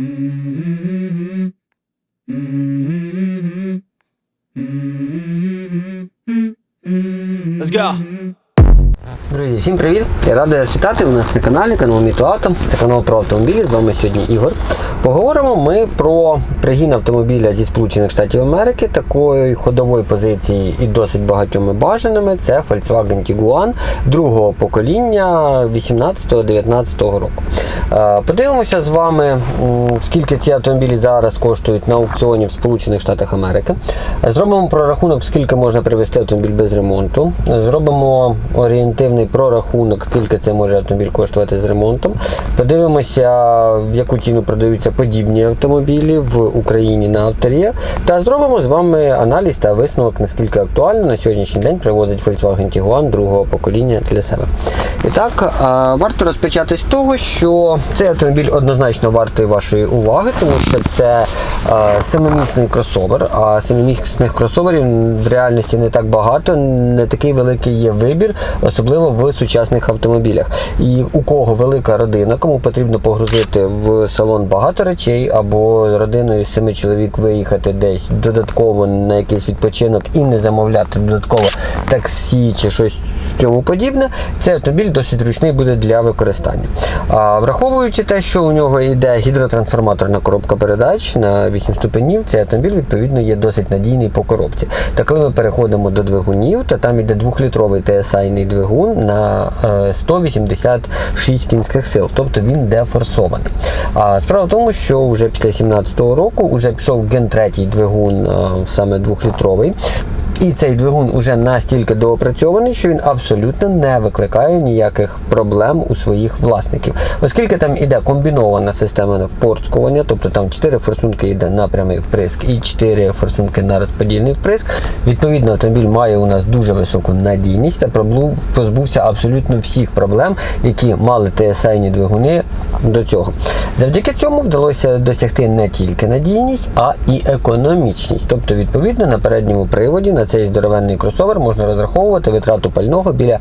Mm-hmm. Mm-hmm. Mm-hmm. Let's go. Всім привіт! Я радий вас вітати у нас на каналі канал Мітуавто. Це канал про автомобілі. З вами сьогодні Ігор. Поговоримо ми про пригін автомобіля зі Сполучених Штатів Америки, такої ходової позиції і досить багатьоми бажаними. Це Volkswagen Tiguan другого покоління 18-19 року. Е, Подивимося з вами, скільки ці автомобілі зараз коштують на аукціоні в Сполучених Штатах Америки. Зробимо прорахунок, скільки можна привезти автомобіль без ремонту. Зробимо орієнтивний прорахунок, скільки це може автомобіль коштувати з ремонтом. Подивимося, в яку ціну продаються подібні автомобілі в Україні на авторі. Та зробимо з вами аналіз та висновок, наскільки актуально на сьогоднішній день привозить Volkswagen Tiguan другого покоління для себе. І так, варто розпочати з того, що цей автомобіль однозначно вартий вашої уваги, тому що це семимісний кросовер, а семимісних кросоверів в реальності не так багато, не такий великий є вибір, особливо в сучасних автомобілях. І у кого велика родина, кому потрібно погрузити в салон багато речей, або родиною з семи чоловік виїхати десь додатково на якийсь відпочинок і не замовляти додатково таксі чи щось в цьому подібне, цей автомобіль досить зручний буде для використання. А враховуючи те, що у нього йде гідротрансформаторна коробка передач на 8 ступенів, цей автомобіль відповідно є досить надійний по коробці. Та коли ми переходимо до двигунів, то там йде 2-літровий TSI двигун на е, 186 кінських сил, тобто він дефорсований. Справа в тому, що вже після 2017 року вже пішов ген 3 двигун, е, саме 2-літровий. І цей двигун уже настільки доопрацьований, що він абсолютно не викликає ніяких проблем у своїх власників, оскільки там іде комбінована система впорскування, тобто там 4 форсунки йде на прямий вприск і 4 форсунки на розподільний вприск. Відповідно, автомобіль має у нас дуже високу надійність та позбувся абсолютно всіх проблем, які мали TSI двигуни до цього. Завдяки цьому вдалося досягти не тільки надійність, а і економічність. Тобто, відповідно, на передньому приводі на цей здоровенний кросовер можна розраховувати витрату пального біля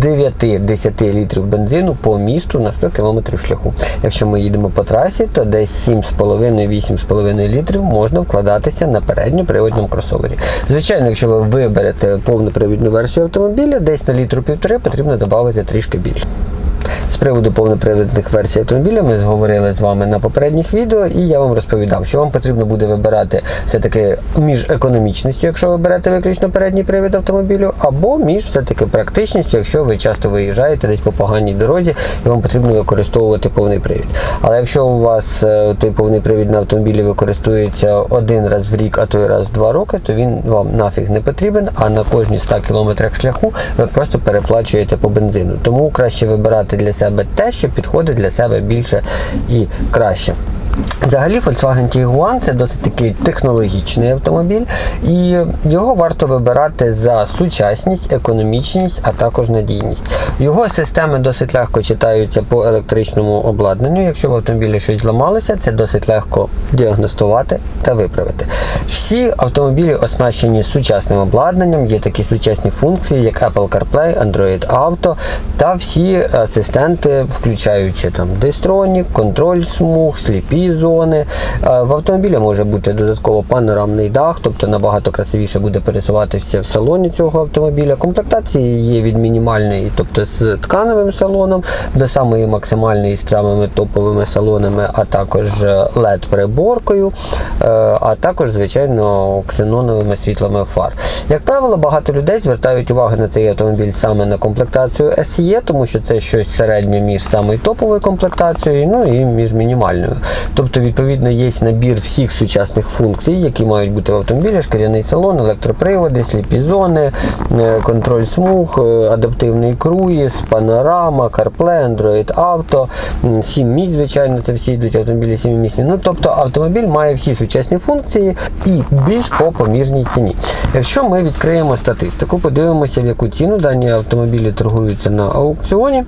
9-10 літрів бензину по місту на 100 км шляху. Якщо ми їдемо по трасі, то десь 7,5-8,5 літрів можна вкладатися на передньоприводному кросовері. Звичайно, якщо ви виберете повнопривідну версію автомобіля, десь на літру півтори потрібно додати трішки більше. З приводу повнопривідних версій автомобіля ми зговорили з вами на попередніх відео, і я вам розповідав, що вам потрібно буде вибирати все-таки між економічністю, якщо ви берете виключно передній привід автомобілю, або між все-таки практичністю, якщо ви часто виїжджаєте десь по поганій дорозі і вам потрібно використовувати повний привід. Але якщо у вас е, той повний привід на автомобілі використовується один раз в рік, а то й раз в два роки, то він вам нафіг не потрібен, а на кожні 100 кілометрах шляху ви просто переплачуєте по бензину. Тому краще вибирати для себе те, що підходить для себе більше і краще. Взагалі Volkswagen Tiguan це досить такий технологічний автомобіль, і його варто вибирати за сучасність, економічність, а також надійність. Його системи досить легко читаються по електричному обладнанню. Якщо в автомобілі щось зламалося, це досить легко діагностувати та виправити. Всі автомобілі оснащені сучасним обладнанням, є такі сучасні функції, як Apple CarPlay, Android Auto та всі асистенти, включаючи там Distronic, контроль смуг, сліпі зони. Е, В автомобілі може бути додатково панорамний дах, тобто набагато красивіше буде пересуватися в салоні цього автомобіля. Комплектації є від мінімальної, тобто з тканевим салоном, до самої максимальної з самими топовими салонами, а також led приборкою, е, а також, звичайно, ксеноновими світлами фар. Як правило, багато людей звертають увагу на цей автомобіль саме на комплектацію SE, тому що це щось середнє між самою топовою комплектацією, ну і між мінімальною. Тобто, відповідно, є набір всіх сучасних функцій, які мають бути в автомобілі, шкіряний салон, електроприводи, сліпі зони, е, контроль смуг, е, адаптивний круїз, панорама, CarPlay, Android Auto, 7 місць, звичайно, це всі йдуть автомобілі 7 місць. Ну, тобто автомобіль має всі сучасні функції і більш по помірній ціні. Якщо ми відкриємо статистику, подивимося, в яку ціну дані автомобілі торгуються на аукціоні.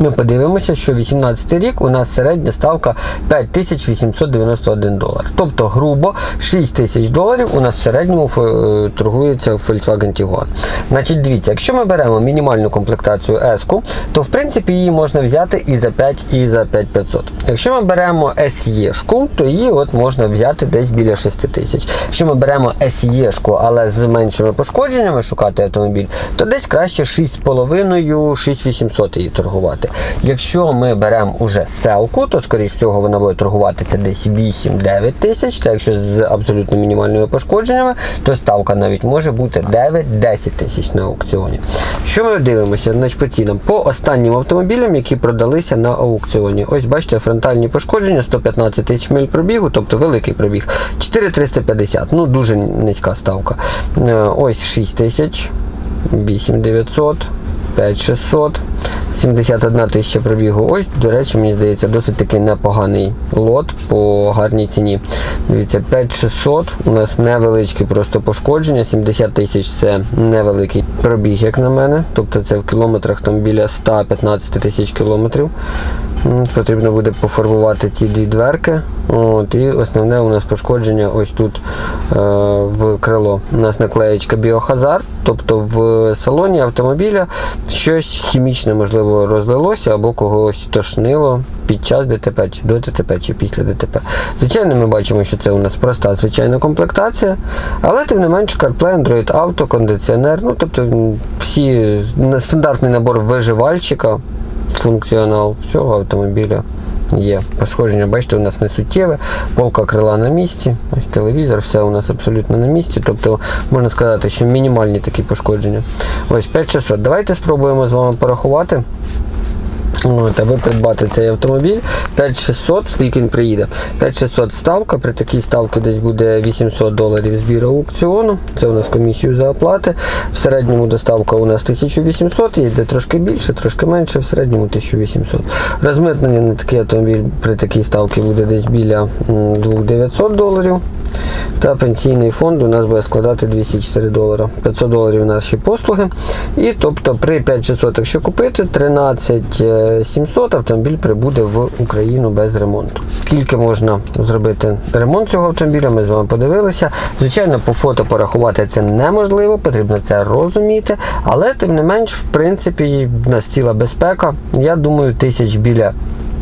Ми подивимося, що 18 рік у нас середня ставка 5891 долар. Тобто, грубо 6 тисяч доларів у нас в середньому е, торгується Volkswagen Tiguan. Значить, дивіться, якщо ми беремо мінімальну комплектацію S, то в принципі її можна взяти і за 5, і за 5500. Якщо ми беремо SE, то її от можна взяти десь біля 6 тисяч. Якщо ми беремо SE, але з меншими пошкодженнями шукати автомобіль, то десь краще 6,5-6800 її торгувати. Якщо ми беремо уже селку, то скоріш всього вона буде торгуватися десь 8-9 тисяч. Та якщо з абсолютно мінімальними пошкодженнями, то ставка навіть може бути 9-10 тисяч на аукціоні. Що ми дивимося значить, по цінам? По останнім автомобілям, які продалися на аукціоні. Ось бачите, фронтальні пошкодження 115 тисяч миль пробігу, тобто великий пробіг. 4350, ну дуже низька ставка. Е, Ось 6 тисяч, 8900. 5600, 71 тисяча пробігу. Ось, до речі, мені здається, досить таки непоганий лот по гарній ціні. Дивіться, 5600 у нас невеличкі просто пошкодження. 70 тисяч це невеликий пробіг, як на мене. Тобто це в кілометрах там біля 115 тисяч кілометрів. Потрібно буде пофарбувати ці дві дверки. От, і основне у нас пошкодження ось тут е, в крило. У нас наклеєчка біохазард, тобто в салоні автомобіля щось хімічне, можливо, розлилося або когось тошнило під час ДТП, чи до ДТП, чи після ДТП. Звичайно, ми бачимо, що це у нас проста звичайна комплектація, але тим не менш CarPlay, Android Auto, кондиціонер, ну тобто всі стандартний набор виживальчика, функціонал всього автомобіля. Є пошкодження, бачите, у нас не суттєве, полка крила на місці, ось телевізор, все у нас абсолютно на місці. Тобто можна сказати, що мінімальні такі пошкодження. Ось 5600. Давайте спробуємо з вами порахувати. От, аби придбати цей автомобіль 5600, скільки він приїде. 5600 ставка, при такій ставці десь буде 800 доларів збір аукціону. Це у нас комісію за оплати. В середньому доставка у нас 1800, йде трошки більше, трошки менше, в середньому 1800. Розмитнення на такий автомобіль при такій ставці буде десь біля 2900 доларів. Та пенсійний фонд у нас буде складати 204 долара. 500 доларів наші послуги. І тобто при 5600, якщо купити, 13700 автомобіль прибуде в Україну без ремонту. Скільки можна зробити ремонт цього автомобіля, ми з вами подивилися. Звичайно, по фото порахувати це неможливо, потрібно це розуміти. Але тим не менш, в принципі, в нас ціла безпека. Я думаю, тисяч біля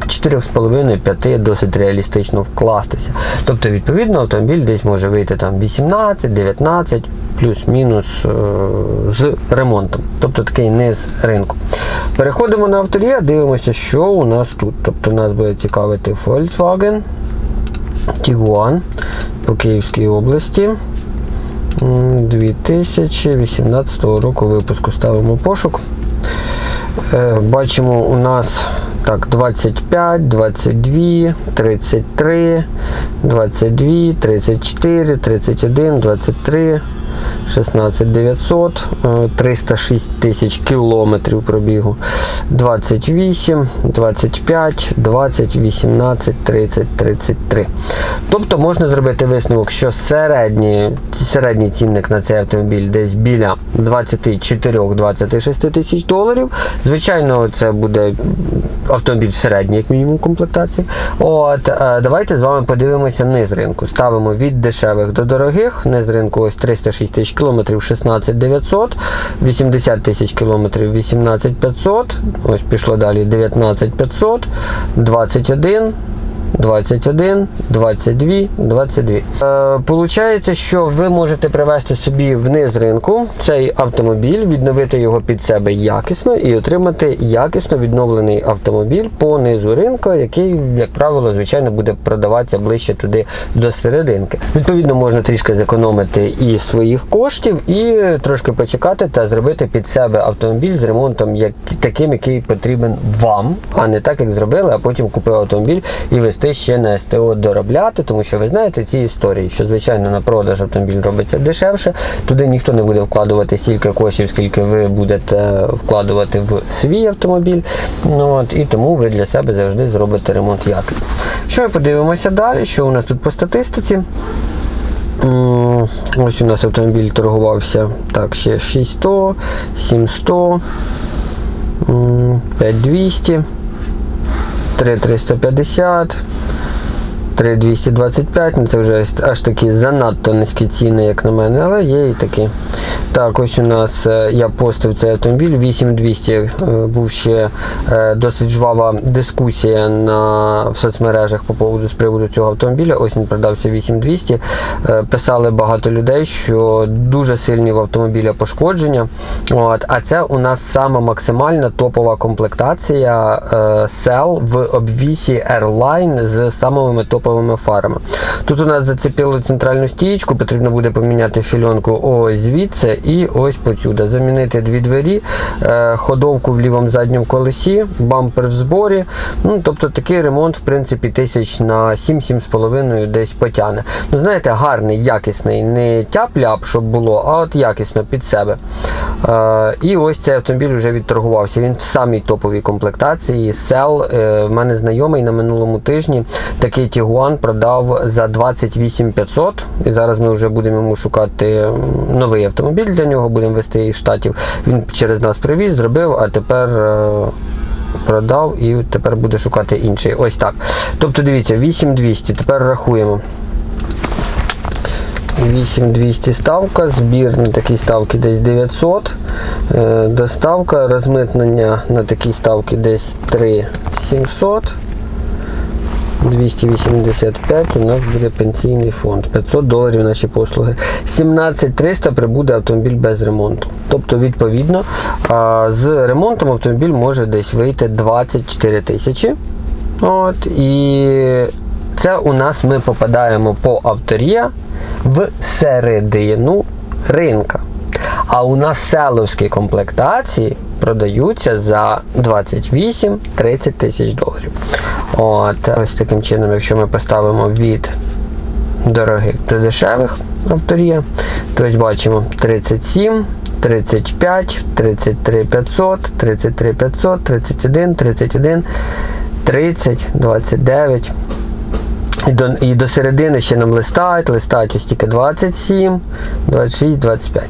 4,5-5 досить реалістично вкластися. Тобто, відповідно, автомобіль десь може вийти там 18-19 плюс-мінус е, з ремонтом. Тобто такий низ ринку. Переходимо на авторія, дивимося, що у нас тут. Тобто нас буде цікавити Volkswagen Tiguan по Київській області. 2018 року випуску ставимо пошук. Е, Бачимо у нас так, 25, 22, 33, 22, 34, 31, 23, 16 900, е, 306 тисяч кілометрів пробігу, 28, 25, 20, 18, 30, 33. Тобто можна зробити висновок, що середній, середній цінник на цей автомобіль десь біля 24-26 тисяч доларів. Звичайно, це буде автомобіль в середній, як мінімум, комплектації. От, е, давайте з вами подивимося низ ринку. Ставимо від дешевих до дорогих. Низ ринку ось 306 тисяч кілометрів 16 900, 80 тисяч кілометрів 18 500, ось пішло далі 19 500, 21, 21, 22, 22. Е, Получається, що ви можете привести собі вниз ринку цей автомобіль, відновити його під себе якісно і отримати якісно відновлений автомобіль по низу ринку, який, як правило, звичайно, буде продаватися ближче туди до серединки. Відповідно, можна трішки зекономити і своїх коштів, і трошки почекати та зробити під себе автомобіль з ремонтом як таким, який потрібен вам, а не так, як зробили, а потім купив автомобіль і вести ще на СТО доробляти, тому що ви знаєте ці історії, що звичайно на продаж автомобіль робиться дешевше. Туди ніхто не буде вкладувати стільки коштів, скільки ви будете вкладувати в свій автомобіль. Ну, от, і тому ви для себе завжди зробите ремонт якісно. Що ми подивимося далі? Що у нас тут по статистиці? Ось у нас автомобіль торгувався так, ще 600, 700. 5200, 3350. 3225, ну це вже аж- такі занадто низькі ціни, як на мене, але є і такі. Так, ось у нас е, я постив цей автомобіль 8200. е, Був ще е, досить жвава дискусія на, в соцмережах по поводу з приводу цього автомобіля. Ось він продався 8200. Е, Писали багато людей, що дуже сильні в автомобіля пошкодження. От, а це у нас сама максимальна топова комплектація Cell в обвісі Airline з самими топовими фарами. Тут у нас зацепило центральну стієчку, потрібно буде поміняти фільонку ось звідси і ось посюди. Замінити дві двері, е, ходовку в лівому задньому колесі, бампер в зборі. Ну, тобто такий ремонт, в принципі, тисяч на 7-7,5 десь потягне. Ну, знаєте, гарний, якісний, не тяп-ляп, щоб було, а от якісно під себе. Е, і ось цей автомобіль вже відторгувався. Він в самій топовій комплектації. Сел е, в мене знайомий на минулому тижні такий Тігуан продав за 28 500. І зараз ми вже будемо йому шукати новий автомобіль для нього, будемо вести із штатів. Він через нас привіз, зробив, а тепер. е, Продав і тепер буде шукати інший. Ось так. Тобто дивіться, 8200. Тепер рахуємо. 8200 ставка, збір на такі ставки десь 900, е, доставка, розмитнення на такі ставки десь 3700. 285 у нас буде пенсійний фонд. 500 доларів наші послуги. 17300 прибуде автомобіль без ремонту. Тобто, відповідно, з ремонтом автомобіль може десь вийти 24 тисячі. От, і це у нас ми попадаємо по авторія в середину ринка. А у нас селовські комплектації продаються за 28-30 тисяч доларів. От, ось таким чином, якщо ми поставимо від дорогих до дешевих авторія, то ось бачимо 37, 35, 33 500, 33 500, 31, 31, 30, 29. І до, і до середини ще нам листають, листають ось тільки 27, 26, 25.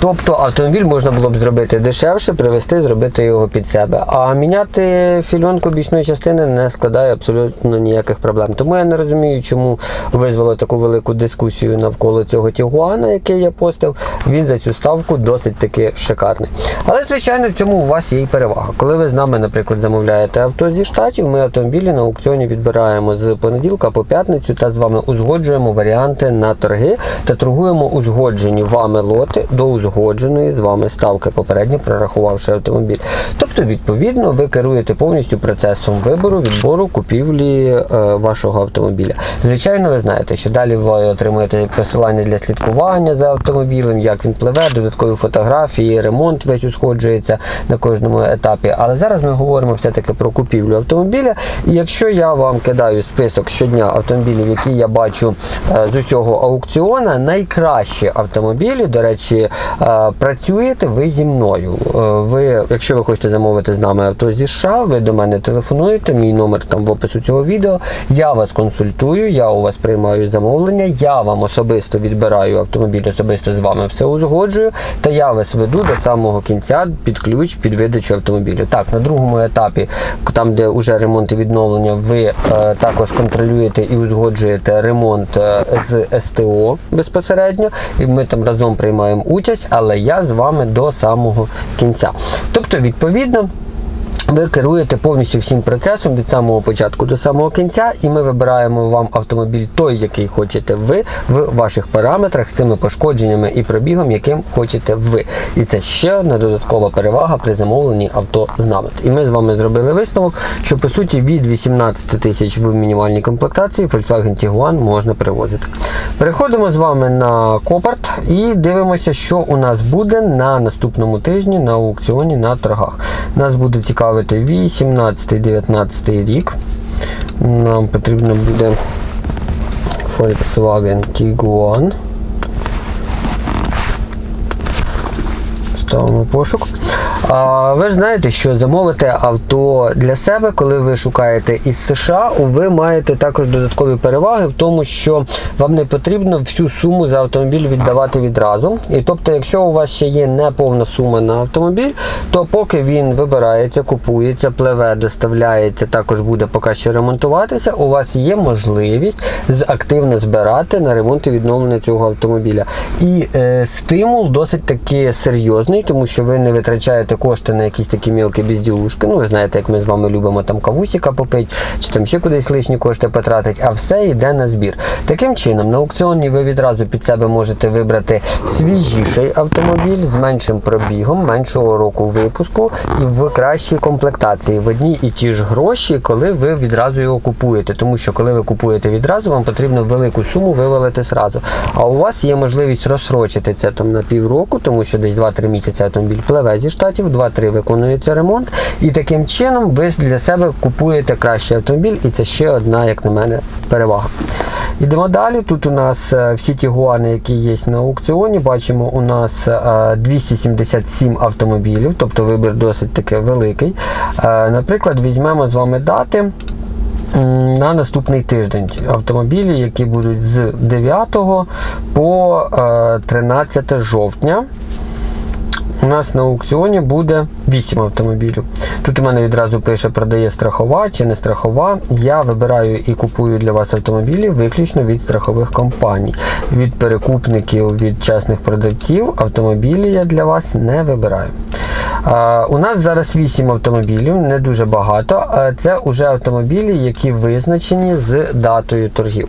Тобто автомобіль можна було б зробити дешевше, привезти, зробити його під себе. А міняти фільонку бічної частини не складає абсолютно ніяких проблем. Тому я не розумію, чому визвало таку велику дискусію навколо цього Тігуана, який я постив. Він за цю ставку досить таки шикарний. Але, звичайно, в цьому у вас є і перевага. Коли ви з нами, наприклад, замовляєте авто зі штатів, ми автомобілі на аукціоні відбираємо з понеділка по п'ятницю та з вами узгоджуємо варіанти на торги та торгуємо узгоджені вами лоти до узгодженої з вами ставки, попередньо прорахувавши автомобіль. Тобто, відповідно, ви керуєте повністю процесом вибору, відбору, купівлі е, вашого автомобіля. Звичайно, ви знаєте, що далі ви отримуєте посилання для слідкування за автомобілем, як він пливе, додаткові фотографії, ремонт весь узгоджується на кожному етапі. Але зараз ми говоримо все-таки про купівлю автомобіля. І якщо я вам кидаю список щодня автомобілів, які я бачу е, з усього аукціона, найкращі автомобілі, до речі, е, працюєте ви зі мною. Е, Ви, якщо ви хочете замовити з нами авто зі США, ви до мене телефонуєте, мій номер там в опису цього відео. Я вас консультую, я у вас приймаю замовлення, я вам особисто відбираю автомобіль, особисто з вами все узгоджую, та я вас веду до самого кінця під ключ, під видачу автомобілю. Так, на другому етапі, там, де вже ремонт і відновлення, ви е, також контролюєте і узгоджуєте ремонт е, з СТО безпосередньо, і ми там разом приймаємо участь, але я з вами до самого кінця. Тобто, відповідно. Ви керуєте повністю всім процесом від самого початку до самого кінця, і ми вибираємо вам автомобіль той, який хочете ви, в ваших параметрах з тими пошкодженнями і пробігом, яким хочете ви. І це ще одна додаткова перевага при замовленні авто з нами. І ми з вами зробили висновок, що по суті від 18 тисяч в мінімальній комплектації Volkswagen Tiguan можна перевозити. Переходимо з вами на Копарт і дивимося, що у нас буде на наступному тижні на аукціоні на торгах. Нас буде цікавити 18-19 рік. Нам потрібно буде Volkswagen Tiguan. Ставимо пошук. Ви ж знаєте, що замовити авто для себе, коли ви шукаєте із США, ви маєте також додаткові переваги в тому, що вам не потрібно всю суму за автомобіль віддавати відразу. І тобто, якщо у вас ще є неповна сума на автомобіль, то поки він вибирається, купується, пливе, доставляється, також буде поки що ремонтуватися, у вас є можливість активно збирати на ремонт і відновлення цього автомобіля. І е, стимул досить таки серйозний, тому що ви не витрачаєте кошти на якісь такі мілкі безділушки. Ну, ви знаєте, як ми з вами любимо там кавусіка попити, чи там ще кудись лишні кошти потратити, а все йде на збір. Таким чином, на аукціоні ви відразу під себе можете вибрати свіжіший автомобіль з меншим пробігом, меншого року випуску і в кращій комплектації в одні і ті ж гроші, коли ви відразу його купуєте. Тому що коли ви купуєте відразу, вам потрібно велику суму вивалити зразу. А у вас є можливість розсрочити це там на півроку, тому що десь 2-3 місяці автомобіль пливе зі штатів, 2-3 виконується ремонт. І таким чином ви для себе купуєте кращий автомобіль, і це ще одна, як на мене, перевага. Йдемо далі. Тут у нас е, всі ті гуани, які є на аукціоні. Бачимо, у нас е, 277 автомобілів, тобто вибір досить таки великий. Е, Наприклад, візьмемо з вами дати. На наступний тиждень автомобілі, які будуть з 9 по е, 13 жовтня. У нас на аукціоні буде 8 автомобілів. Тут у мене відразу пише, продає страхова чи не страхова. Я вибираю і купую для вас автомобілі виключно від страхових компаній. Від перекупників, від частних продавців автомобілі я для вас не вибираю. У нас зараз 8 автомобілів, не дуже багато. Це вже автомобілі, які визначені з датою торгів.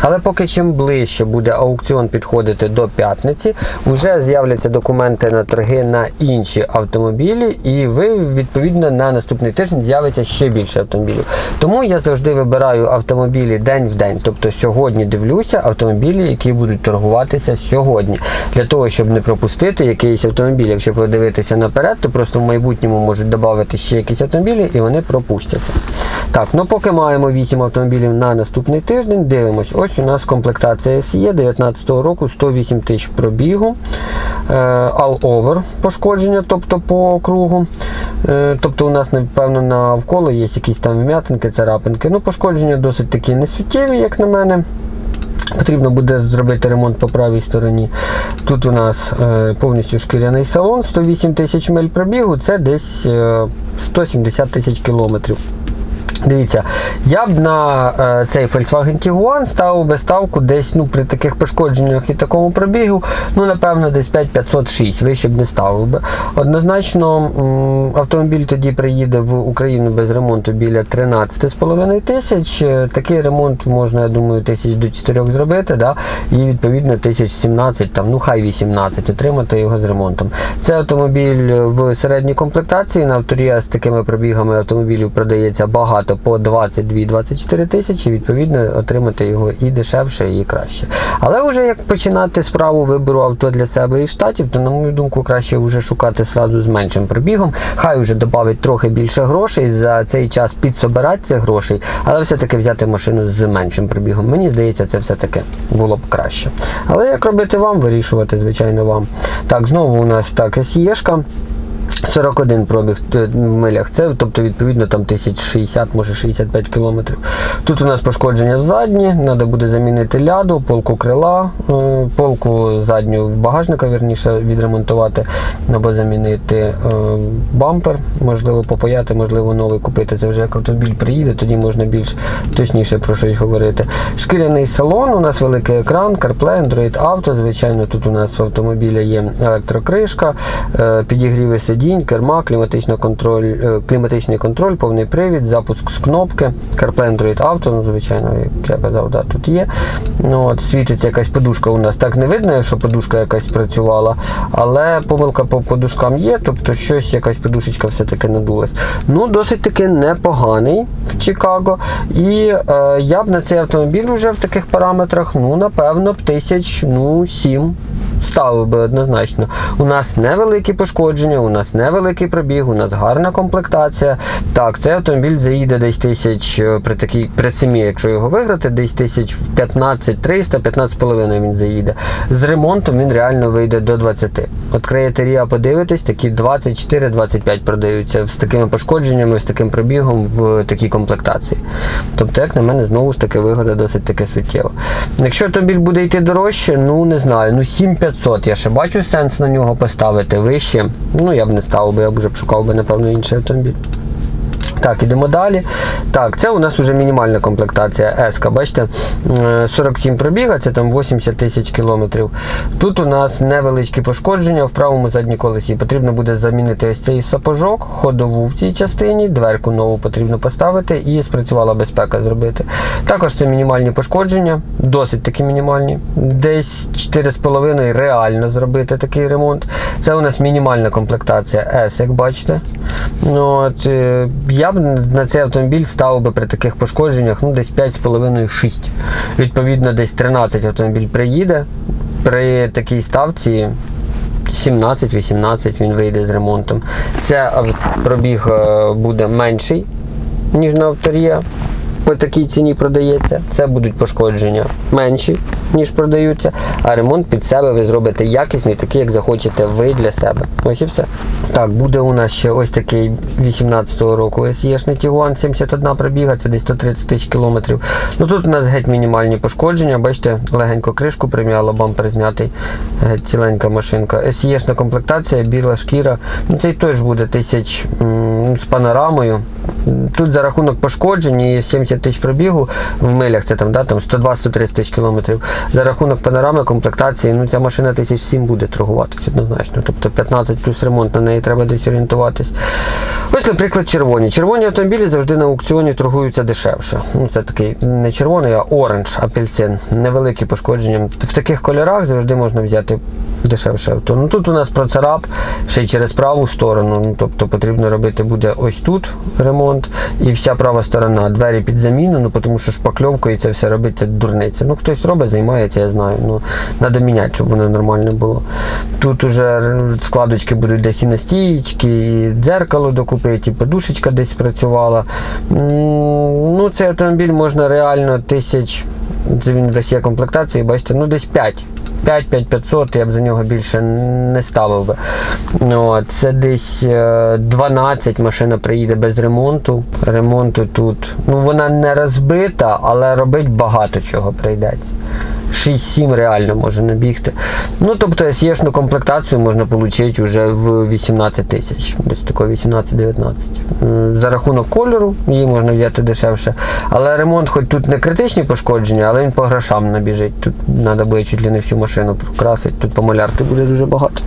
Але поки чим ближче буде аукціон підходити до п'ятниці, вже з'являться документи на торги на інші автомобілі, і ви відповідно на наступний тиждень з'явиться ще більше автомобілів. Тому я завжди вибираю автомобілі день в день. Тобто сьогодні дивлюся автомобілі, які будуть торгуватися сьогодні, для того, щоб не пропустити якийсь автомобіль. Якщо подивитися наперед, то просто в майбутньому можуть додати ще якісь автомобілі і вони пропустяться. Так, ну поки маємо 8 автомобілів на наступний тиждень, дивимось. Ось у нас комплектація SE 19 року, 108 тисяч пробігу, е, all over пошкодження, тобто по кругу. Е, Тобто у нас, напевно, навколо є якісь там вм'ятинки, царапинки. Ну, пошкодження досить такі несуттєві, як на мене. Потрібно буде зробити ремонт по правій стороні. Тут у нас е, повністю шкіряний салон, 108 тисяч миль пробігу, це десь е, 170 тисяч кілометрів. Дивіться, я б на е, цей Volkswagen Tiguan ставив би ставку десь ну, при таких пошкодженнях і такому пробігу, ну, напевно, десь 5506, вище б не ставив би. Однозначно, автомобіль тоді приїде в Україну без ремонту біля 13,5 тисяч. Е, Такий ремонт можна, я думаю, тисяч до 4 зробити, да? і відповідно 1017, там, ну хай 18, отримати його з ремонтом. Це автомобіль в середній комплектації. На авторія з такими пробігами автомобілів продається багато по 22-24 тисячі, відповідно, отримати його і дешевше, і краще. Але вже як починати справу вибору авто для себе із штатів, то на мою думку краще вже шукати сразу з меншим пробігом. Хай вже додавить трохи більше грошей за цей час підсобирати цих грошей, але все-таки взяти машину з меншим пробігом. Мені здається, це все-таки було б краще. Але як робити вам, вирішувати, звичайно, вам. Так, знову у нас так, SE-шка. 41 пробіг в милях, це тобто відповідно там 1060, може 65 кілометрів. Тут у нас пошкодження в задні, треба буде замінити ляду, полку крила, е, полку задню багажника, вірніше відремонтувати або замінити е, бампер, можливо, попаяти, можливо, новий купити. Це вже як автомобіль приїде, тоді можна більш точніше про щось говорити. Шкіряний салон, у нас великий екран, CarPlay, Android Auto. Звичайно, тут у нас в автомобіля є електрокришка, е, підігріви сидінь, керма, контроль, е, кліматичний контроль, повний привід, запуск з кнопки, CarPlay Android Auto, ну, звичайно, як я казав, да, тут є. Ну, от, світиться якась подушка у нас. Так не видно, що подушка якась працювала, але помилка по подушкам є, тобто щось, якась подушечка все-таки надулась. Ну, досить таки непоганий в Чикаго. І е, я б на цей автомобіль вже в таких параметрах, ну, напевно, б тисяч, ну, сім ставив би однозначно. У нас невеликі пошкодження, у нас невеликий пробіг, у нас гарна комплектація. Так, цей автомобіль заїде десь тисяч е, при такій при семі, якщо його виграти, десь тисяч в 15 300 15,5 він заїде. З ремонтом він реально вийде до 20. Відкриєте рія, подивитесь, такі 24-25 продаються з такими пошкодженнями, з таким пробігом в такій комплектації. Тобто, як на мене, знову ж таки вигода досить таки суттєва. Якщо автомобіль буде йти дорожче, ну не знаю, ну 7500 я ще бачу сенс на нього поставити вище. Ну я б не ставив би, я б вже б шукав би, напевно, інший автомобіль. Так, ідемо далі. Так, це у нас вже мінімальна комплектація S. Бачите, Е, 47 пробіга, це там 80 тисяч кілометрів. Тут у нас невеличкі пошкодження в правому задній колесі. Потрібно буде замінити ось цей сапожок, ходову в цій частині, дверку нову потрібно поставити і спрацювала безпека зробити. Також це мінімальні пошкодження, досить таки мінімальні. Десь 4,5 реально зробити такий ремонт. Це у нас мінімальна комплектація S, як бачите. Ну, от, е, я б на цей автомобіль став би при таких пошкодженнях ну, десь 5,5-6. Відповідно, десь 13 автомобіль приїде. При такій ставці 17-18 він вийде з ремонтом. Це пробіг е, буде менший, ніж на авторія. По такій ціні продається. Це будуть пошкодження менші, ніж продаються, а ремонт під себе ви зробите якісний, такий, як захочете ви для себе. Ось і все. Так, буде у нас ще ось такий 18-го року SE-шний Tiguan 71 пробіга, це десь 130 тисяч кілометрів. Ну тут у нас геть мінімальні пошкодження. Бачите, легенько кришку прим'яла, бампер знятий, геть ціленька машинка. SE-шна комплектація, біла шкіра. Ну цей теж буде тисяч м, з панорамою. Тут за рахунок пошкоджень і 70 тисяч пробігу в милях, це там, да, там 120-130 тисяч кілометрів. За рахунок панорами комплектації, ну ця машина тисяч сім буде торгуватися однозначно. Тобто 15 плюс ремонт на неї треба десь орієнтуватись. Ось, наприклад, червоні. Червоні автомобілі завжди на аукціоні торгуються дешевше. Ну, це такий не червоний, а оранж, апельсин. Невеликі пошкодження. В таких кольорах завжди можна взяти дешевше авто. Ну тут у нас процарап ще й через праву сторону. Ну, тобто потрібно робити буде ось тут ремонт і вся права сторона. Двері під заміну, ну тому що шпакльовкою це все робиться дурниця. Ну хтось робить, займається, я знаю. Ну треба міняти, щоб воно нормально було. Тут уже складочки будуть десь і на стієчки, і дзеркало докупити, і подушечка десь працювала. Ну, цей автомобіль можна реально тисяч. Це він в Росія комплектації, бачите, ну десь 5. 5-500, я б за нього більше не ставив би. Ну, от, це десь е, 12 машина приїде без ремонту. Ремонту тут. Ну, вона не розбита, але робить багато чого прийдеться. 6-7 реально може набігти. Ну, тобто SE-шну комплектацію можна отримати вже в 18 тисяч, десь такої 18-19. За рахунок кольору її можна взяти дешевше. Але ремонт, хоч тут не критичні пошкодження, але він по грошам набіжить. Тут треба буде чуть ли не всю машину прокрасити, тут по малярки буде дуже багато.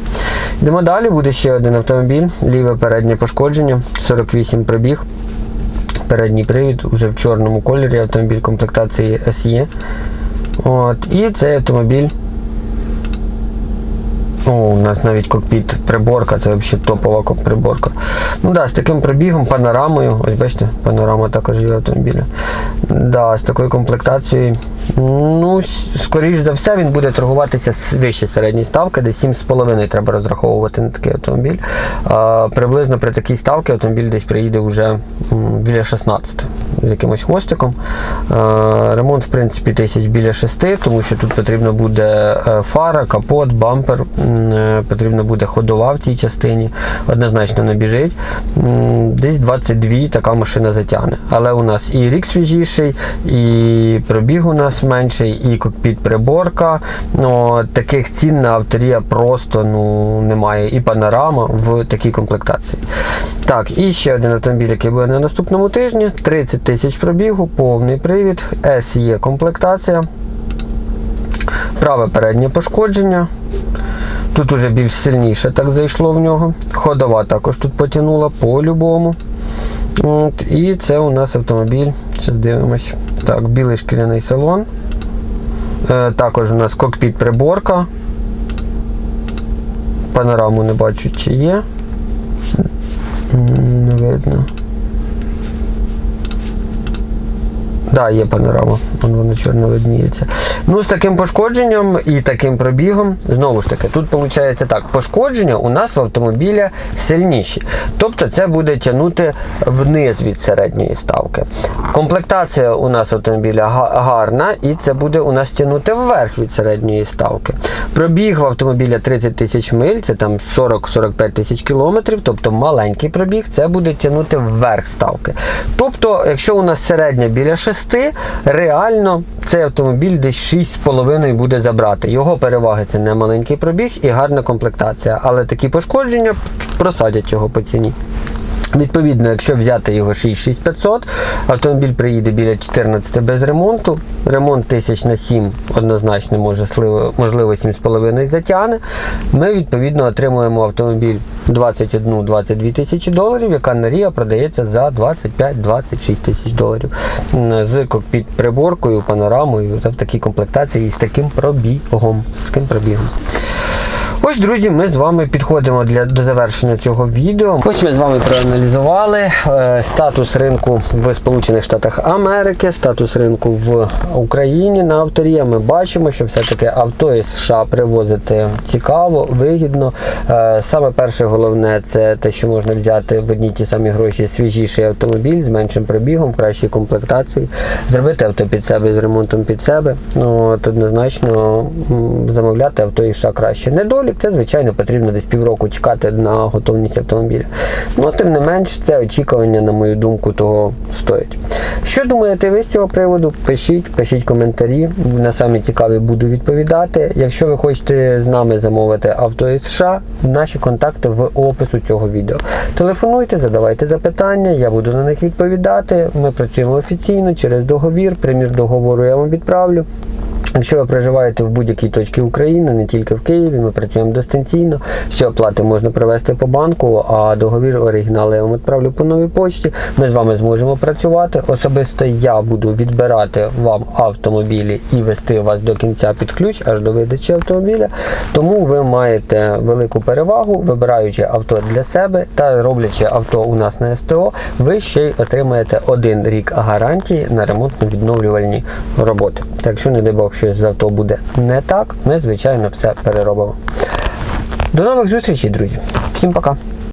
Йдемо далі, буде ще один автомобіль, ліве переднє пошкодження, 48 пробіг. Передній привід уже в чорному кольорі автомобіль комплектації SE. От, і цей автомобіль. О, у нас навіть кокпіт приборка, це взагалі топова приборка. Ну да, з таким пробігом, панорамою. Ось бачите, панорама також є автомобіля. Да, з такою комплектацією. Ну, скоріш за все, він буде торгуватися з вище середньої ставки, десь 7,5 треба розраховувати на такий автомобіль. А, приблизно при такій ставці автомобіль десь приїде вже біля 16 з якимось хвостиком. А, ремонт, в принципі, тисяч біля 6, тому що тут потрібно буде е, фара, капот, бампер, е, потрібно буде ходова в цій частині, однозначно не біжить. Десь 22 така машина затягне. Але у нас і рік свіжіший, і пробіг у нас менший, і кокпіт приборка. Ну, таких цін на авторія просто ну, немає. І панорама в такій комплектації. Так, і ще один автомобіль, який буде на наступному тижні. 30 тисяч пробігу, повний привід, SE комплектація. Праве переднє пошкодження. Тут уже більш сильніше так зайшло в нього. Ходова також тут потягнула по-любому. І це у нас автомобіль. Зараз дивимось. Так, білий шкіряний салон. Е, також у нас кокпіт приборка. Панораму не бачу, чи є. Не видно. Да, є панорама. Вон воно чорно видніється. Ну, з таким пошкодженням і таким пробігом, знову ж таки, тут виходить так, пошкодження у нас в автомобіля сильніші. Тобто це буде тягнути вниз від середньої ставки. Комплектація у нас автомобіля гарна, і це буде у нас тягнути вверх від середньої ставки. Пробіг в автомобіля 30 тисяч миль, це там 40-45 тисяч кілометрів, тобто маленький пробіг, це буде тягнути вверх ставки. Тобто, якщо у нас середня біля 6, реально цей автомобіль десь 6,5 буде забрати. Його переваги це не маленький пробіг і гарна комплектація, але такі пошкодження просадять його по ціні. Відповідно, якщо взяти його 6500, автомобіль приїде біля 14 без ремонту. Ремонт тисяч на 7 однозначно можливо 7,5 затягне. Ми відповідно отримуємо автомобіль 21-22 тисячі доларів, яка на Ріа продається за 25-26 тисяч доларів. З кокпіт приборкою, панорамою та в такій комплектації і з таким пробігом. З таким пробігом. Ось, друзі, ми з вами підходимо для, до завершення цього відео. Ось ми з вами проаналізували е, статус ринку в Сполучених Штатах Америки, статус ринку в Україні на авторі. Ми бачимо, що все-таки авто із США привозити цікаво, вигідно. Е, саме перше головне це те, що можна взяти в одні ті самі гроші свіжіший автомобіль з меншим пробігом, в кращій комплектації, зробити авто під себе з ремонтом під себе. Ну, от однозначно замовляти авто із США краще. Недолік це, звичайно, потрібно десь півроку чекати на готовність автомобіля. Ну, тим не менш, це очікування, на мою думку, того стоїть. Що думаєте ви з цього приводу? Пишіть, пишіть коментарі. На самі цікаві буду відповідати. Якщо ви хочете з нами замовити авто із США, наші контакти в опису цього відео. Телефонуйте, задавайте запитання, я буду на них відповідати. Ми працюємо офіційно через договір. Примір договору я вам відправлю. Якщо ви проживаєте в будь-якій точці України, не тільки в Києві, ми працюємо дистанційно. Всі оплати можна провести по банку, а договір оригінали я вам відправлю по новій почті. Ми з вами зможемо працювати. Особисто я буду відбирати вам автомобілі і вести вас до кінця під ключ аж до видачі автомобіля. Тому ви маєте велику перевагу, вибираючи авто для себе та роблячи авто у нас на СТО, ви ще й отримаєте один рік гарантії на ремонтно-відновлювальні роботи. Так що, не дай Бог, щось з авто буде не так, ми звичайно все переробимо. До нових зустрічей, друзі. Всім пока.